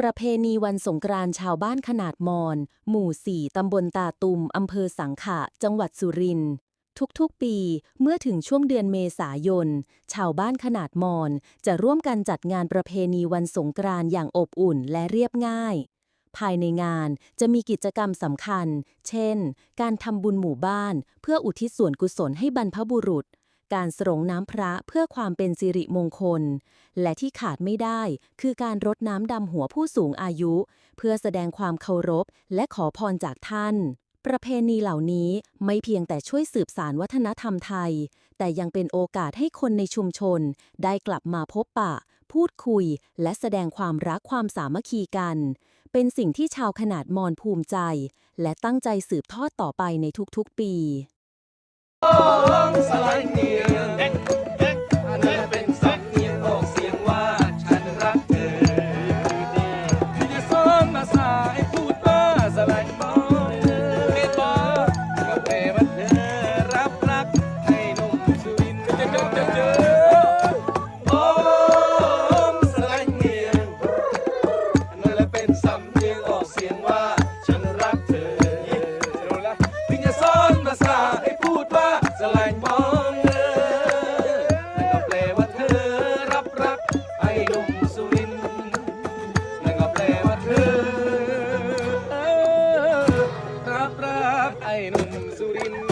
ประเพณีวันสงกรานต์ชาวบ้านขนาดมอน หมู่4ตำบลตาตุม อำเภอสังขะ จังหวัดสุรินทร์ ทุกๆ ปี เมื่อถึงช่วงเดือนเมษายน ชาวบ้านขนาดมอน จะร่วมกันจัดงานประเพณีวันสงกรานต์อย่างอบอุ่นและเรียบง่าย ภายในงานจะมีกิจกรรมสำคัญ เช่น การทำบุญหมู่บ้าน เพื่ออุทิศส่วนกุศลให้บรรพบุรุษ การสรงน้ำพระเพื่อความเป็นสิริมงคล และที่ขาดไม่ได้คือการรดน้ำดำหัวผู้สูงอายุ เพื่อแสดงความเคารพและขอพรจากท่าน ประเพณีเหล่านี้ไม่เพียงแต่ช่วยสืบสานวัฒนธรรมไทย แต่ยังเป็นโอกาสให้คนในชุมชน ได้กลับมาพบปะ พูดคุย และแสดงความรักความสามัคคีกัน เป็นสิ่งที่ชาวขนาดมอนภูมิใจ และตั้งใจสืบทอดต่อไปในทุกๆปี สลายเนี รัก